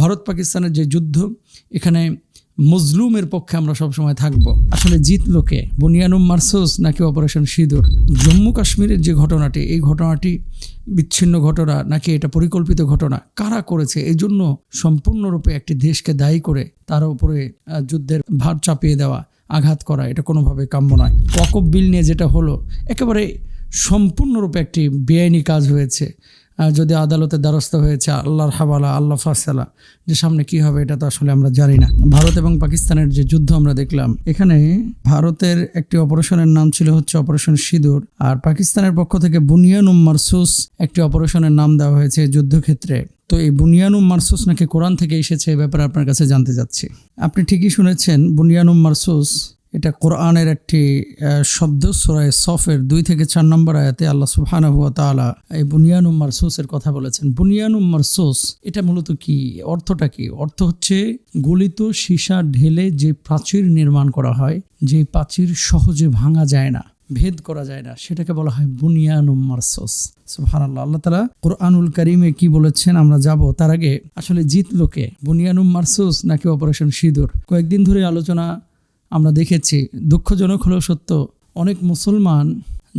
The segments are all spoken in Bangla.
ভারত পাকিস্তানের যে যুদ্ধ, এখানে মজলুমের পক্ষে আমরা সবসময় থাকব। আসলে জিতলো কে? বুনিয়ানুম মারসুস নাকি অপারেশন সিঁদুর? জম্মু কাশ্মীরের যে ঘটনাটি, এই ঘটনাটি বিচ্ছিন্ন ঘটনা নাকি এটা পরিকল্পিত ঘটনা? কারা করেছে? এই জন্য সম্পূর্ণরূপে একটি দেশকে দায়ী করে তার উপরে যুদ্ধের ভার চাপিয়ে দেওয়া, আঘাত করা, এটা কোনোভাবে কাম্য নয়। ওয়াকফ বিল নিয়ে যেটা হলো, একেবারে সম্পূর্ণরূপে একটি বেআইনি কাজ হয়েছে। যদি আদালতের দ্বারস্থ হয়েছে, আল্লাহর হাওয়ালা আল্লাহ ফাসালা, যে সামনে কি হবে এটা তো আসলে আমরা জানি না। ভারত এবং পাকিস্তানের যে যুদ্ধ আমরা দেখলাম, এখানে ভারতের একটি অপারেশনের নাম ছিল হচ্ছে অপারেশন সিঁদুর, আর পাকিস্তানের পক্ষ থেকে বুনিয়ানুম মারসুস একটি অপারেশনের নাম দেওয়া হয়েছে যুদ্ধক্ষেত্রে। তো এই বুনিয়ানুম মারসুস নাকি কোরআন থেকে এসেছে, এ ব্যাপারে আপনার কাছে জানতে চাচ্ছি। আপনি ঠিকই শুনেছেন বুনিয়ানুম মারসুস এটা কোরআনের একটি শব্দ সুরায় সফের দুই থেকে চার নম্বর আয়াতে আল্লাহ সুবহানাহু ওয়া তাআলা এই বুনিয়ানুম মারসুসের কথা বলেছেন। বুনিয়ানুম মারসুস, এটা মূলত কি? অর্থটা কি? অর্থ হচ্ছে গলিত সীসা ঢেলে যে প্রাচীর নির্মাণ করা হয়, যে প্রাচীর সহজে ভাঙা যায় না, ভেদ করা যায় না, সেটাকে বলা হয় বুনিয়ানুম মারসুস। সুবহানাল্লাহ, আল্লাহ তালা কোরআনুল করিমে কি বলেছেন আমরা যাব তার আগে। আসলে জিতলো কে? বুনিয়ানুম মারসুস নাকি অপারেশন সিঁদুর? কয়েকদিন ধরে আলোচনা আমরা দেখেছি, দুঃখজনক হলেও সত্য, অনেক মুসলমান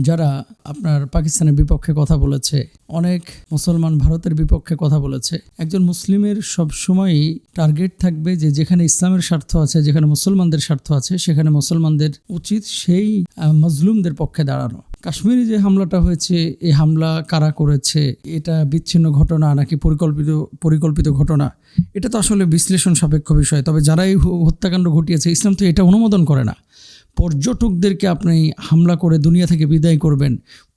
যারা আপনার পাকিস্তানের বিপক্ষে কথা বলেছে, অনেক মুসলমান ভারতের বিপক্ষে কথা বলেছে। একজন মুসলিমের সবসময়ই টার্গেট থাকবে যে যেখানে ইসলামের স্বার্থ আছে, যেখানে মুসলমানদের স্বার্থ আছে, সেখানে মুসলমানদের উচিত সেই মজলুমদের পক্ষে দাঁড়ানো। কাশ্মীরে যে হামলাটা হয়েছে এই হামলা কারা করেছে, এটা বিচ্ছিন্ন ঘটনা নাকি পরিকল্পিত পরিকল্পিত ঘটনা, এটা তো আসলে বিশ্লেষণ সাপেক্ষ বিষয়। তবে যারাই হত্যাকাণ্ড ঘটিয়েছে, ইসলাম তো এটা অনুমোদন করে না। পর্যটকদেরকে আপনি হামলা করে দুনিয়া থেকে বিদায় করবেন।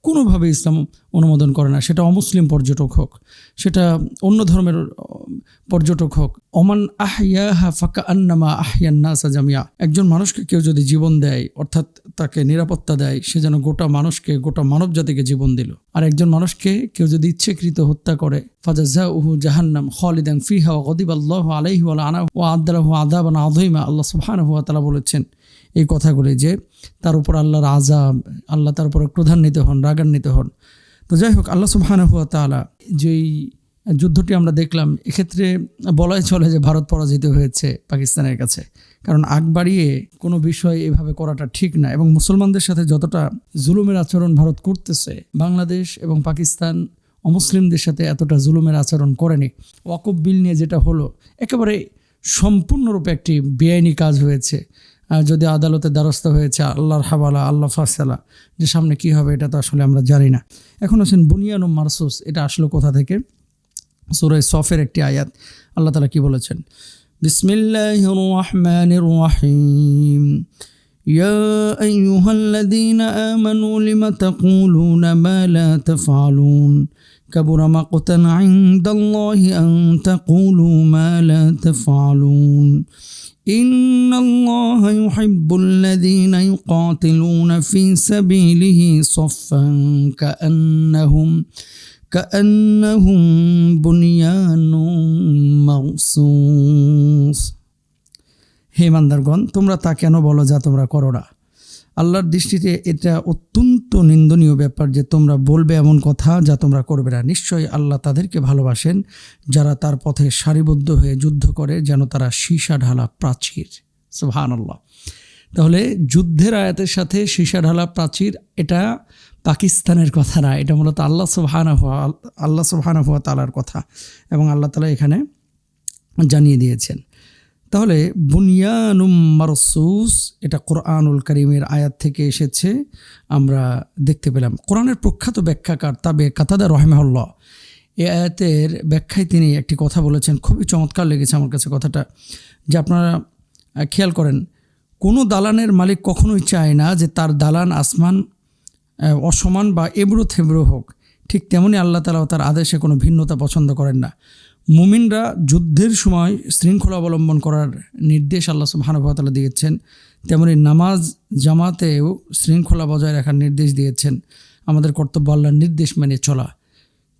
কোনোভাবে ইসলাম অনুমোদন করে না। সেটা অমুসলিম পর্যটক হোক, সেটা অন্য ধর্মের পর্যটক হোক। অমান আহিয়াহা ফাঁকা আন্নামা আহিয়ান্নাসা জামিয়া। একজন মানুষকে কেউ যদি জীবন দেয়, অর্থাৎ তাকে নিরাপত্তা দেয়, সে যেন গোটা মানুষকে, গোটা মানব জাতিকে জীবন দিল। আর একজন মানুষকে কেউ যদি ইচ্ছেকৃত হত্যা করে ফাজাজা উহু জাহান্নাম খালিদান ফিহা গদিব আল্লাহ আলাইহি ওয়ালা আনা ও আদালাহু আদাবান আদহিমা আল্লাহ সুবহানাহু ওয়া তালা বলেছেন এই কথাগুলি যে তার উপর আল্লাহর আজাব আল্লাহ তার উপর ক্রোধান্বিত হন রাগান্বিত হন। তো যাই হোক, আল্লাহ সুবহানাহু ওয়া তাআলা যেই যুদ্ধটি আমরা দেখলাম, এক্ষেত্রে বলাই চলে যে ভারত পরাজিত হয়েছে পাকিস্তানের কাছে। কারণ আগ বাড়িয়ে কোনো বিষয় এভাবে করাটা ঠিক না এবং মুসলমানদের সাথে যতটা জুলুমের আচরণ ভারত করতেছে, বাংলাদেশ এবং পাকিস্তান অমুসলিমদের সাথে এতটা জুলুমের আচরণ করেনি। ওয়াকফ বিল নিয়ে যেটা হলো, একেবারে সম্পূর্ণরূপে একটি বেআইনি কাজ হয়েছে। যদি আদালতের দ্বারস্থ হয়েছে আল্লাহর হাওয়ালা আল্লাহ ফাসালা যে সামনে কি হবে এটা তো আসলে আমরা জানি না এখন আছেন বুনিয়ানুম মারসুস এটা আসলো কোথা থেকে সুরায় সফের একটি আয়াত আল্লাহ তালা কি বলেছেন বিসমিল্লাহ রহমান রহিম يا أيها الذين آمنوا لم تقولون ما لا تفعلون كبر مقتا عند الله أن تقولوا ما لا تفعلون إن الله يحب الذين يقاتلون في سبيله صفا كأنهم كأنهم بنيان مرصوص হে মান্দারগণ তোমরা তা কেন বলো যা তোমরা করো না আল্লাহর দৃষ্টিতে এটা অত্যন্ত নিন্দনীয় ব্যাপার যে তোমরা বলবে এমন কথা যা তোমরা করবে না। নিশ্চয়ই আল্লাহ তাদেরকে ভালোবাসেন, যারা তার পথে সারিবদ্ধ হয়ে যুদ্ধ করে যেন তারা সীসা ঢালা প্রাচীর। সুহান আল্লাহ তাহলে যুদ্ধের আয়াতের সাথে সীসা ঢালা প্রাচীর, এটা পাকিস্তানের কথা না, এটা মূলত আল্লাহ সুবহানা আল্লাহ সুবহানা হুয়া তালার কথা এবং আল্লাহ তালা এখানে জানিয়ে দিয়েছেন। তাহলে বুনিয়ানুম মারসুস, এটা কোরআনুল করিমের আয়াত থেকে এসেছে, আমরা দেখতে পেলাম। কোরআনের প্রখ্যাত ব্যাখ্যাকার তাবে কাতাদা রহমাউল্লাহ এ আয়াতের ব্যাখ্যায় তিনি একটি কথা বলেছেন, খুবই চমৎকার লেগেছে আমার কাছে কথাটা, যে আপনারা খেয়াল করেন, কোনো দালানের মালিক কখনোই চায় না যে তার দালান আসমান অসমান বা এবড়ো থেবড়ো হোক, ঠিক তেমনি আল্লাহ তালাও তার আদেশে কোনো ভিন্নতা পছন্দ করেন না। মুমিনরা যুদ্ধের সময় শৃঙ্খলা অবলম্বন করার নির্দেশ আল্লাহ সুবাহানুভাতালা দিয়েছেন। তেমনি নামাজ, জামাতেও শৃঙ্খলা বজায় রাখার নির্দেশ দিয়েছেন। আমাদের কর্তব্য আল্লাহর নির্দেশ মেনে চলা।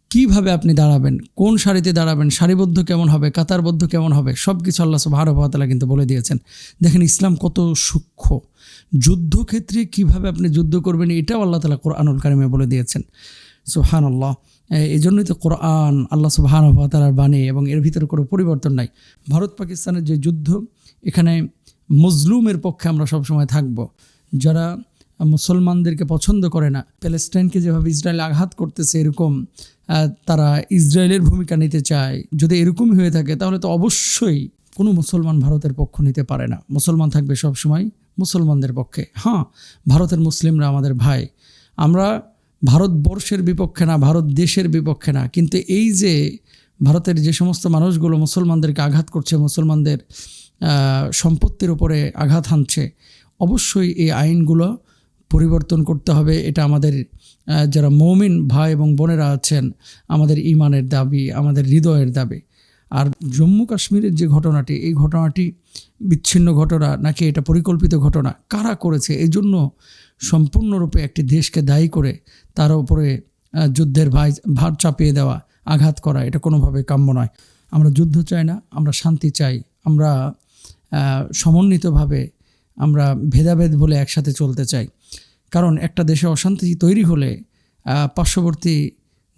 কীভাবে আপনি দাঁড়াবেন? কোন সারিতে দাঁড়াবেন? সারিবদ্ধ কেমন হবে? কাতারবদ্ধ কেমন হবে? সব কিছু আল্লাহ সুবাহানুভাতালা কিন্তু বলে দিয়েছেন। দেখেন, ইসলাম কত সূক্ষ্ম। যুদ্ধক্ষেত্রে কীভাবে আপনি যুদ্ধ করবেন, এটাও আল্লাহ তালা কোরআনুল কারিমে বলে দিয়েছেন। সুহান আল্লাহ এই জন্যই তো কোরআন আল্লাহ সুবাহান তালার বাণী এবং এর ভিতরে কোনো পরিবর্তন নাই। ভারত পাকিস্তানের যে যুদ্ধ, এখানে মজলুমের পক্ষে আমরা সবসময় থাকব। যারা মুসলমানদেরকে পছন্দ করে না, প্যালেস্টাইনকে যেভাবে ইসরায়েল আঘাত করতেছে এরকম তারা ইসরায়েলের ভূমিকা নিতে চায়। যদি এরকমই হয়ে থাকে, তাহলে তো অবশ্যই কোনো মুসলমান ভারতের পক্ষ নিতে পারে না। মুসলমান থাকবে সবসময় মুসলমানদের পক্ষে। হ্যাঁ ভারতের মুসলিমরা আমাদের ভাই। আমরা ভারতবর্ষের বিপক্ষে না ভারত দেশের বিপক্ষে না। কিন্তু এই যে ভারতের যে সমস্ত মানুষগুলো মুসলমানদেরকে আঘাত করছে, মুসলমানদের সম্পত্তির উপরে আঘাত হানছে, অবশ্যই এই আইনগুলো পরিবর্তন করতে হবে। এটা আমাদের যারা মৌমিন ভাই এবং বোনেরা আছেন, আমাদের ইমানের দাবি, আমাদের হৃদয়ের দাবি। আর জম্মু কাশ্মীরের যে ঘটনাটি, এই ঘটনাটি বিচ্ছিন্ন ঘটনা নাকি এটা পরিকল্পিত ঘটনা? কারা করেছে? এই জন্য সম্পূর্ণরূপে একটি দেশকে দায়ী করে তার উপরে যুদ্ধের ভাই, ভার চাপিয়ে দেওয়া, আঘাত করা, এটা কোনোভাবে কাম্য নয়। আমরা যুদ্ধ চাই না, আমরা শান্তি চাই, আমরা সমন্বিতভাবে আমরা ভেদাভেদ বলে একসাথে চলতে চাই। কারণ একটা দেশে অশান্তি তৈরি হলে পার্শ্ববর্তী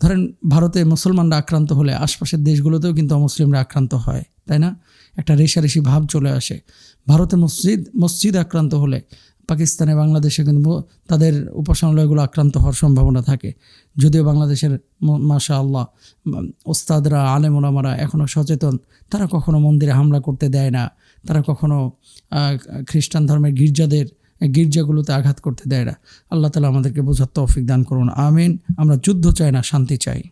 ধরেন ভারতে মুসলমানরা আক্রান্ত হলে আশপাশের দেশগুলোতেও কিন্তু অমুসলিমরা আক্রান্ত হয়, তাই না? একটা রেশারেশি ভাব চলে আসে। ভারতে মসজিদ মসজিদ আক্রান্ত হলে পাকিস্তানে, বাংলাদেশে কিন্তু তাদের উপাসনালয়গুলো আক্রান্ত হওয়ার সম্ভাবনা থাকে। যদিও বাংলাদেশের ম- মাশা আল্লাহ ওস্তাদরা আলেমোলামারা এখনও সচেতন, তারা কখনো মন্দিরে হামলা করতে দেয় না। তারা কখনো খ্রিস্টান ধর্মের গির্জাদের গির্জাগুলোতে আঘাত করতে দেয় না। আল্লাহ তালা আমাদেরকে বোঝার তৌফিক দান করুন। আমিন। আমরা যুদ্ধ চাই না, শান্তি চাই।